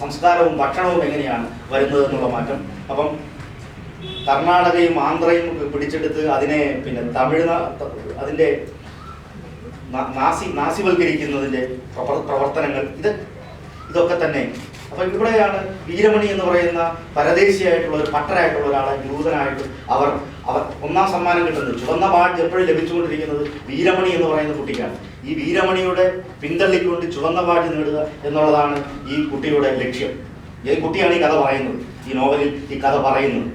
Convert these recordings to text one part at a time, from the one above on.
സംസ്കാരവും ഭക്ഷണവും എങ്ങനെയാണ് വരുന്നത് എന്നുള്ള മാറ്റം. അപ്പം കർണാടകയും ആന്ധ്രയും പിടിച്ചെടുത്ത് അതിനെ പിന്നെ തമിഴ്നാ അതിന്റെ നാസി നാസിവൽക്കരിക്കുന്നതിന്റെ പ്രവർത്തനങ്ങൾ ഇത് ഇതൊക്കെ തന്നെ. അപ്പം ഇവിടെയാണ് വീരമണി എന്ന് പറയുന്ന പരദേശിയായിട്ടുള്ള ഒരു പട്ടരായിട്ടുള്ള ഒരാളെ ജൂതനായിട്ട് അവർ അവർ ഒന്നാം സമ്മാനം കിട്ടുന്നത്. ചുവന്ന ബാഡ്ജ് എപ്പോഴും ലഭിച്ചുകൊണ്ടിരിക്കുന്നത് വീരമണി എന്ന് പറയുന്ന കുട്ടിക്കാണ്. ഈ വീരമണിയുടെ പിന്തള്ളിക്കൊണ്ട് ചുവന്ന പാട്ട് നേടുക എന്നുള്ളതാണ് ഈ കുട്ടിയുടെ ലക്ഷ്യം. ഈ കുട്ടിയാണ് ഈ കഥ പറയുന്നത്. ഈ നോവലിൽ ഈ കഥ പറയുന്നത്.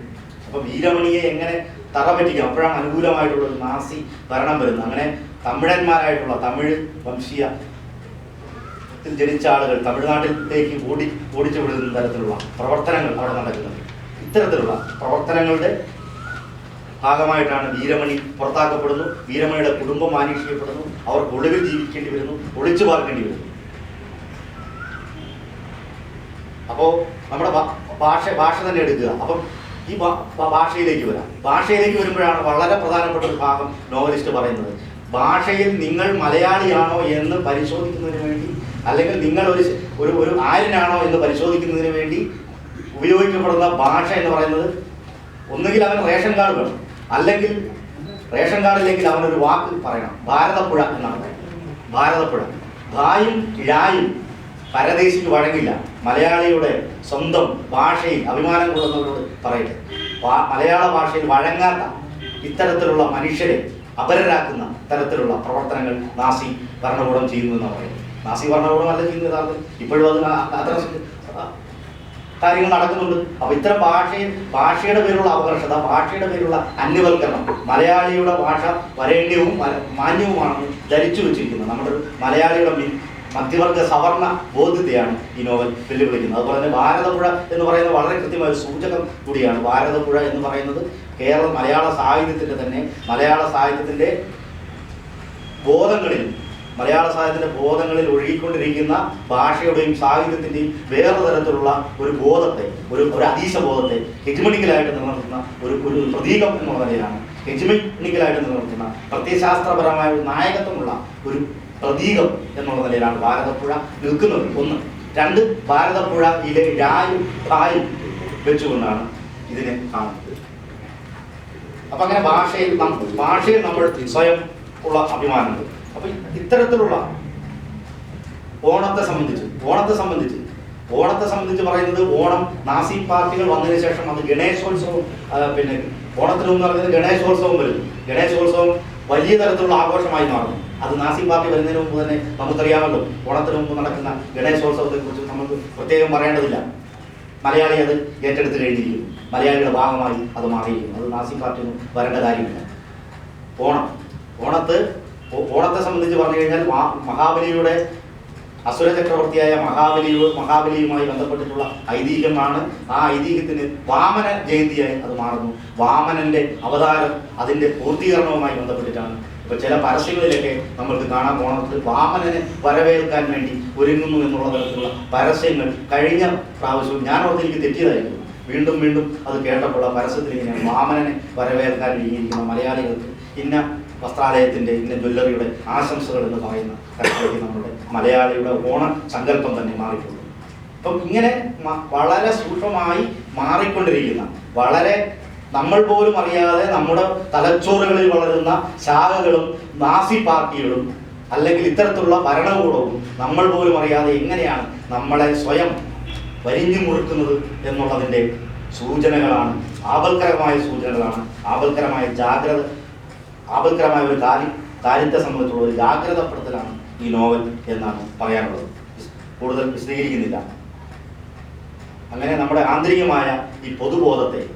അപ്പൊ വീരമണിയെ എങ്ങനെ തറ പറ്റിക്കാം അപ്പോഴാണ് അനുകൂലമായിട്ടുള്ള ഒരു നാസി ഭരണം വരുന്നത്. അങ്ങനെ തമിഴന്മാരായിട്ടുള്ള തമിഴ് വംശീയ ജനിച്ച ആളുകൾ തമിഴ്നാട്ടിലേക്ക് ഓടി ഓടിച്ചു വിടുന്ന തരത്തിലുള്ള പ്രവർത്തനങ്ങൾ അവിടെ നടക്കുന്നുണ്ട്. ഇത്തരത്തിലുള്ള പ്രവർത്തനങ്ങളുടെ ഭാഗമായിട്ടാണ് വീരമണി പുറത്താക്കപ്പെടുന്നു. വീരമണിയുടെ കുടുംബം മാനീക്ഷിക്കപ്പെടുന്നു അവർക്ക് ഒളിവിൽ ജീവിക്കേണ്ടി വരുന്നു. ഒളിച്ചു പാർക്കേണ്ടി വരുന്നു. അപ്പോൾ നമ്മുടെ ഭാഷ ഭാഷ തന്നെ എടുക്കുക. അപ്പം ഈ ഭാഷയിലേക്ക് വരാം. ഭാഷയിലേക്ക് വരുമ്പോഴാണ് വളരെ പ്രധാനപ്പെട്ട ഒരു ഭാഗം നോവലിസ്റ്റ് പറയുന്നത്. ഭാഷയിൽ നിങ്ങൾ മലയാളിയാണോ എന്ന് പരിശോധിക്കുന്നതിന് വേണ്ടി അല്ലെങ്കിൽ നിങ്ങൾ ഒരു ഒരു ഒരു ആര്യനാണോ എന്ന് പരിശോധിക്കുന്നതിന് വേണ്ടി ഉപയോഗിക്കപ്പെടുന്ന ഭാഷ എന്ന് പറയുന്നത് ഒന്നുകിൽ അവൻ റേഷൻ കാർഡ് വേണം. അല്ലെങ്കിൽ റേഷൻ കാർഡില്ലെങ്കിൽ അവനൊരു വാക്ക് പറയണം. ഭാരതപ്പുഴ എന്നാണ്. ഭാരതപ്പുഴ. ഭായും ഴായും പരദേശിക്ക് വഴങ്ങില്ല. മലയാളിയുടെ സ്വന്തം ഭാഷയിൽ അഭിമാനം കൊള്ളുന്നവരോട് പറയട്ടെ. മലയാള ഭാഷയിൽ വഴങ്ങാത്ത ഇത്തരത്തിലുള്ള മനുഷ്യരെ അപരരാക്കുന്ന തരത്തിലുള്ള പ്രവർത്തനങ്ങൾ നാസി ഭരണകൂടം ചെയ്യുന്നു എന്നാണ് പറയുന്നത്. നാസി ഭരണകൂടം അല്ല ചെയ്യുന്നത് ഇപ്പോഴും അത് ആ, കാര്യങ്ങൾ നടക്കുന്നുണ്ട്. അപ്പൊ ഇത്തരം ഭാഷയിൽ ഭാഷയുടെ പേരുള്ള അപകർഷത ഭാഷയുടെ പേരുള്ള അന്യവൽക്കരണം മലയാളിയുടെ ഭാഷ വരേണ്യവും മാന്യവുമാണെന്ന് ധരിച്ചു വെച്ചിരിക്കുന്നത്. നമ്മുടെ മലയാളിയുടെ മധ്യവർഗ സവർണ ബോധ്യതയാണ് ഈ നോവൽ വെല്ലുവിളിക്കുന്നത്. അതുപോലെ തന്നെ ഭാരതപ്പുഴ എന്ന് പറയുന്നത് വളരെ കൃത്യമായ ഒരു സൂചകം കൂടിയാണ്. ഭാരതപ്പുഴ എന്ന് പറയുന്നത് കേരള മലയാള സാഹിത്യത്തിന്റെ തന്നെ മലയാള സാഹിത്യത്തിന്റെ ബോധങ്ങളിൽ മലയാള സാഹിത്യത്തിന്റെ ബോധങ്ങളിൽ ഒഴുകിക്കൊണ്ടിരിക്കുന്ന ഭാഷയുടെയും സാഹിത്യത്തിന്റെയും വേറെ തരത്തിലുള്ള ഒരു ബോധത്തെ ഒരു ഒരു അതീശ ബോധത്തെ ഹെജ്മണിക്കലായിട്ട് നിലനിർത്തുന്ന ഒരു ഒരു പ്രതീകം എന്നുള്ള നിലയിലാണ്. ഹെജ്മണിക്കലായിട്ട് നിലനിർത്തുന്ന പ്രത്യയശാസ്ത്രപരമായ ഒരു നായകത്വമുള്ള ഒരു പ്രതീകം എന്നുള്ള നിലയിലാണ് ഭാരതപ്പുഴ നിൽക്കുന്നത്. ഒന്ന്. രണ്ട്. ഭാരതപ്പുഴയിലെ രായും പ്രായും വെച്ചുകൊണ്ടാണ് ഇതിനെ കാണുന്നത്. അപ്പൊ അങ്ങനെ ഭാഷയിൽ ഭാഷയിൽ നമ്മൾ സ്വയം ഉള്ള അഭിമാനമുണ്ട് അപ്പൊ ഇത്തരത്തിലുള്ള ഓണത്തെ സംബന്ധിച്ച് ഓണത്തെ സംബന്ധിച്ച് ഓണത്തെ സംബന്ധിച്ച് പറയുന്നത് ഓണം നാസി പാർട്ടികൾ വന്നതിന് ശേഷം അത് ഗണേശോത്സവം പിന്നെ ഓണത്തിന് മുമ്പ് പറയുന്നത് ഗണേശോത്സവം വരുന്നു ഗണേശോത്സവം വലിയ തരത്തിലുള്ള ആഘോഷമായി മാറുന്നു അത് നാസി പാർട്ടി വരുന്നതിന് മുമ്പ് തന്നെ നമുക്കറിയാമല്ലോ. ഓണത്തിന് മുമ്പ് നടക്കുന്ന ഗണേശോത്സവത്തെ കുറിച്ച് നമുക്ക് പ്രത്യേകം പറയേണ്ടതില്ല. മലയാളി അത് ഏറ്റെടുത്ത് കഴിഞ്ഞിരിക്കുന്നു മലയാളിയുടെ ഭാഗമായി അത് മാറിയിരിക്കുന്നു അത് നാസി പാർട്ടിയൊന്നും വരേണ്ട കാര്യമില്ല. ഓണം. ഓണത്ത് ഓണത്തെ സംബന്ധിച്ച് പറഞ്ഞു കഴിഞ്ഞാൽ മഹാബലിയുടെ അസുര ചക്രവർത്തിയായ മഹാബലിയോ മഹാബലിയുമായി ബന്ധപ്പെട്ടിട്ടുള്ള ഐതിഹ്യമാണ്. ആ ഐതിഹ്യത്തിന് വാമന ജയന്തിയായി അത് മാറുന്നു. വാമനന്റെ അവതാരം അതിന്റെ പൂർത്തീകരണവുമായി ബന്ധപ്പെട്ടിട്ടാണ്. ഇപ്പൊ ചില പരസ്യങ്ങളിലൊക്കെ നമ്മൾക്ക് കാണാൻ പോണത്തിൽ വാമനനെ വരവേൽക്കാൻ വേണ്ടി ഒരുങ്ങുന്നു എന്നുള്ള തരത്തിലുള്ള പരസ്യങ്ങൾ കഴിഞ്ഞ പ്രാവശ്യവും ഞാൻ ഓർത്ത് എനിക്ക് തെറ്റിയതായിരുന്നു വീണ്ടും വീണ്ടും അത് കേട്ടപ്പോൾ ആ പരസ്യത്തിൽ ഇങ്ങനെ വാമനനെ വരവേൽക്കാൻ വേണ്ടിയിരിക്കുന്ന മലയാളികൾക്ക് ഇന്ന വസ്ത്രാലയത്തിന്റെ ഇന്ന ജ്വല്ലറിയുടെ ആശംസകൾ എന്ന് പറയുന്ന തരത്തിലേക്ക് നമ്മുടെ മലയാളിയുടെ ഓണ സങ്കല്പം തന്നെ മാറിപ്പോകും അപ്പം ഇങ്ങനെ വളരെ സൂക്ഷ്മമായി മാറിക്കൊണ്ടിരിക്കുന്ന വളരെ നമ്മൾ പോലും അറിയാതെ നമ്മുടെ തലച്ചോറുകളിൽ വളരുന്ന ശാഖകളും നാസി പാർട്ടികളും അല്ലെങ്കിൽ ഇത്തരത്തിലുള്ള ഭരണകൂടവും നമ്മൾ പോലും അറിയാതെ എങ്ങനെയാണ് നമ്മളെ സ്വയം വരിഞ്ഞു മുറുക്കുന്നത് എന്നുള്ളതിന്റെ സൂചനകളാണ് ആപൽക്കരമായ സൂചനകളാണ് ആപൽക്കരമായ ജാഗ്രത ആപൽക്കരമായ ഒരു കാര്യം കാര്യത്തെ സംബന്ധിച്ചുള്ള ഒരു ജാഗ്രതപ്പെടുത്തലാണ് ഈ നോവൽ എന്നാണ് പറയാനുള്ളത്. കൂടുതൽ വിശദീകരിക്കുന്നില്ല. അങ്ങനെ നമ്മുടെ ആന്തരികമായ ഈ പൊതുബോധത്തെ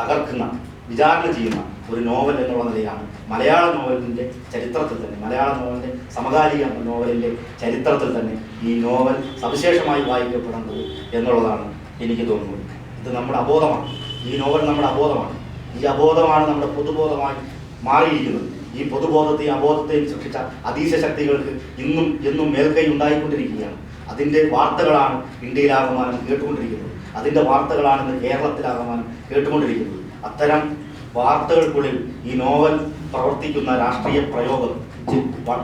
തകർക്കുന്ന വിചാരണ ചെയ്യുന്ന ഒരു നോവൽ എന്നുള്ള നിലയാണ് മലയാള നോവലിന്റെ ചരിത്രത്തിൽ തന്നെ മലയാള നോവലിന്റെ സമകാലിക നോവലിന്റെ ചരിത്രത്തിൽ തന്നെ ഈ നോവൽ സവിശേഷമായി വായിക്കപ്പെടേണ്ടത് എന്നുള്ളതാണ് എനിക്ക് തോന്നുന്നത്. ഇത് നമ്മുടെ അബോധമാണ്. ഈ നോവൽ നമ്മുടെ അബോധമാണ്. ഈ അബോധമാണ് നമ്മുടെ പൊതുബോധമായി മാറിയിരിക്കുന്നത് ഈ പൊതുബോധത്തെയും അബോധത്തെയും സൃഷ്ടിച്ച അതീശ ശക്തികൾക്ക് ഇന്നും എന്നും മേൽക്കൈ ഉണ്ടായിക്കൊണ്ടിരിക്കുകയാണ്. അതിന്റെ വാർത്തകളാണ് ഇന്ത്യയിലാകമാനം കേട്ടുകൊണ്ടിരിക്കുന്നത്. അതിന്റെ വാർത്തകളാണ് ഇന്ന് കേരളത്തിലാകമാനം കേട്ടുകൊണ്ടിരിക്കുന്നത്. അത്തരം വാർത്തകൾക്കുള്ളിൽ ഈ നോവൽ പ്രവർത്തിക്കുന്ന രാഷ്ട്രീയ പ്രയോഗം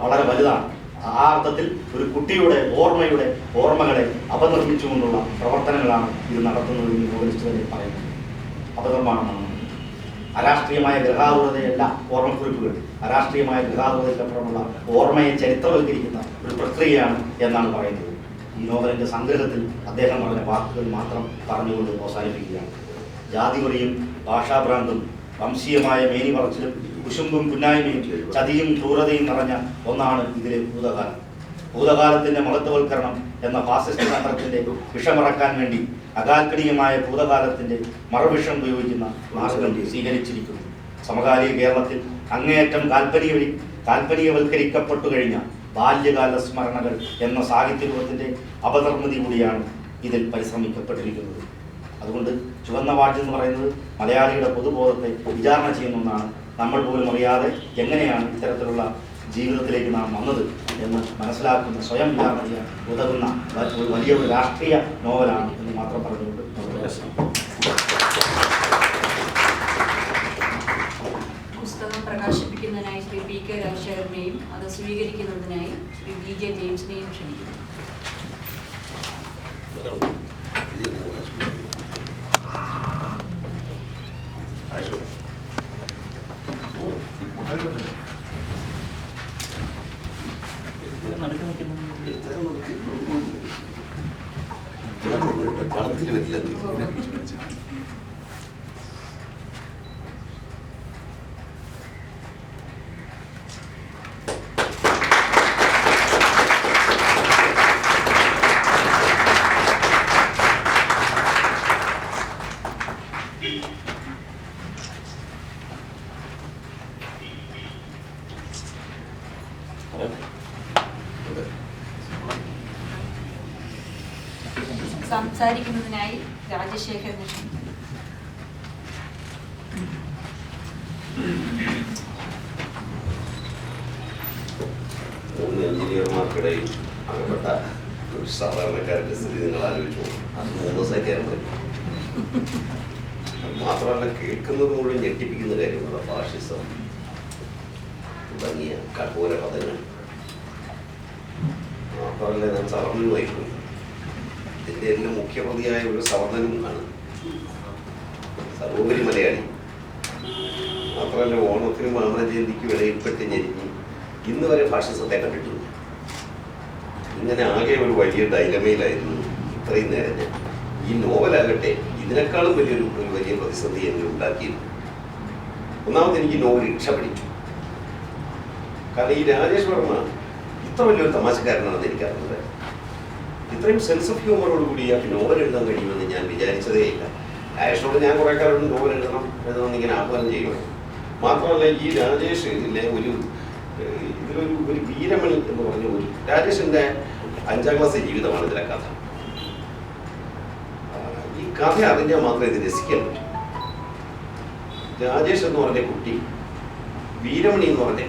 വളരെ വലുതാണ്. ആ അർത്ഥത്തിൽ ഒരു കുട്ടിയുടെ ഓർമ്മയുടെ ഓർമ്മകളെ അപനിർമ്മിച്ചുകൊണ്ടുള്ള പ്രവർത്തനങ്ങളാണ് ഇത് നടത്തുന്നത് എന്ന് നോവലിസ്റ്റ് തന്നെ പറയുന്നത് അപനിർമ്മാണമാണ് അരാഷ്ട്രീയമായ ഗൃഹാതുരതയല്ല ഓർമ്മക്കുറിപ്പുകൾ അരാഷ്ട്രീയമായ ഗൃഹാതുരതയ്ക്കപ്പുറമുള്ള ഓർമ്മയെ ചരിത്രവൽക്കരിക്കുന്ന ഒരു പ്രക്രിയയാണ് എന്നാണ് പറയുന്നത്. ഈ നോവലിന്റെ സംഗ്രഹത്തിൽ അദ്ദേഹം പറഞ്ഞ വാക്കുകൾ മാത്രം പറഞ്ഞുകൊണ്ട് അവസാനിപ്പിക്കുകയാണ്. ജാതികൊടിയും ഭാഷാഭ്രാന്തും വംശീയമായ മേനി പറച്ചിലും കുശുമ്പും കുന്നായ്മയും ചതിയും ക്രൂരതയും നിറഞ്ഞ ഒന്നാണ് ഇതിലെ ഭൂതകാലം. ഭൂതകാലത്തിന്റെ മഹത്വവൽക്കരണം എന്ന ഫാസിസ്റ്റ് തന്ത്രത്തിന്റെ വിഷമിറക്കാൻ വേണ്ടി അകാൽക്കണീയമായ ഭൂതകാലത്തിന്റെ മറുവിഷം ഉപയോഗിക്കുന്ന മാർഗം സ്വീകരിച്ചിരിക്കുന്നു. സമകാലിക കേരളത്തിൽ അങ്ങേയറ്റം കാൽപ്പനിക കാൽപ്പനികവൽക്കരിക്കപ്പെട്ടു കഴിഞ്ഞ ബാല്യകാല സ്മരണകൾ എന്ന സാഹിത്യരൂപത്തിന്റെ അപധർമ്മതി കൂടിയാണ് ഇതിൽ പരിശ്രമിക്കപ്പെട്ടിരിക്കുന്നത്. അതുകൊണ്ട് ചുവന്ന വാട്ട് എന്ന് പറയുന്നത് മലയാളിയുടെ പൊതുബോധത്തെ വിചാരണ ചെയ്യുന്ന ഒന്നാണ്. നമ്മൾ പോലും അറിയാതെ എങ്ങനെയാണ് ഇത്തരത്തിലുള്ള ജീവിതത്തിലേക്ക് നാം വന്നത്? എന്ന് മനസ്സിലാക്കുന്ന സ്വയം ചെയ്യാൻ ഉതകുന്ന ഒരു വലിയ ഒരു രാഷ്ട്രീയ നോവലാണ് എന്ന് മാത്രം പറഞ്ഞുകൊണ്ട്. പുസ്തകം പ്രകാശിപ്പിക്കുന്നതിനായി ശ്രീ പി കെ രാജശേഖരനെയും അത് സ്വീകരിക്കുന്നതിനായി ശ്രീ ബി ജെ ജെയിംസിനെയും ക്ഷണിക്കുന്നു സംസാരിക്കുന്നതിനായി രാജശേഖരനെ മൂന്ന് എഞ്ചിനീയർമാർക്കിടയിൽ അകപ്പെട്ട ഒരു സാധാരണക്കാരന്റെ സ്ഥിതി നിങ്ങൾ ആലോചിച്ചു. അത് മൂന്ന് കയറാൻ മാത്രമല്ല കേൾക്കുന്നത് മുഴുവൻ ഞെട്ടിപ്പിക്കുന്ന കാര്യമാണ് ഫാഷിസം തുടങ്ങിയ കഠോര പദങ്ങൾ. മാത്രമല്ല ഞാൻ സവർണനും വഹിക്കുന്നു ഇതിന്റെ എല്ലാം മുഖ്യപ്രതിയായ ഒരു സവർണനും ആണ്. സർവോപരി മലയാളി. മാത്രമല്ല ഓണത്തിനും വാമനജയന്തിക്കും ഇടയിൽപ്പെട്ട് ഞെരിഞ്ഞ് ഇന്ന് വരെ ഫാഷിസത്തെ കണ്ടിട്ടില്ല. ഇങ്ങനെ ആകെ ഒരു വലിയ ഡൈലമയിലായിരുന്നു ഇത്രയും നേരം ഞാൻ. ഈ നോവലാകട്ടെ ഇതിനേക്കാളും വലിയൊരു ഒരു വലിയ പ്രതിസന്ധി എന്നെ ഉണ്ടാക്കിയിരുന്നു ഒന്നാമത് എനിക്ക് നോവൽ രക്ഷപ്പെടിച്ചു കാരണം ഈ രാജേഷ് വർമ്മ ഇത്ര വലിയൊരു തമാശക്കാരനാണെന്ന് എനിക്കറിഞ്ഞത് ഇത്രയും സെൻസ് ഓഫ് ഹ്യൂമറോട് കൂടി ഇയാൾക്ക് നോവൽ എഴുതാൻ കഴിയുമെന്ന് ഞാൻ വിചാരിച്ചതേ ഇല്ല. രാജേഷിനോട് ഞാൻ കുറേ കാലം നോവൽ എഴുതണം എഴുതണം ഇങ്ങനെ ആഹ്വാനം ചെയ്യുമോ മാത്രമല്ല ഈ രാജേഷ് ഇതിലെ ഒരു ഇതിലൊരു ഒരു വീരമണി എന്ന് പറഞ്ഞ ഒരു രാജേഷിന്റെ അഞ്ചാം ക്ലാസ് ജീവിതമാണ് ഇതിലെ കഥ. ആ, ഈ കഥ അറിഞ്ഞാൽ മാത്രമേ ഇത് രസിക്കാൻ പറ്റൂ. രാജേഷ് എന്ന് പറഞ്ഞ കുട്ടി വീരമണി എന്ന് പറഞ്ഞ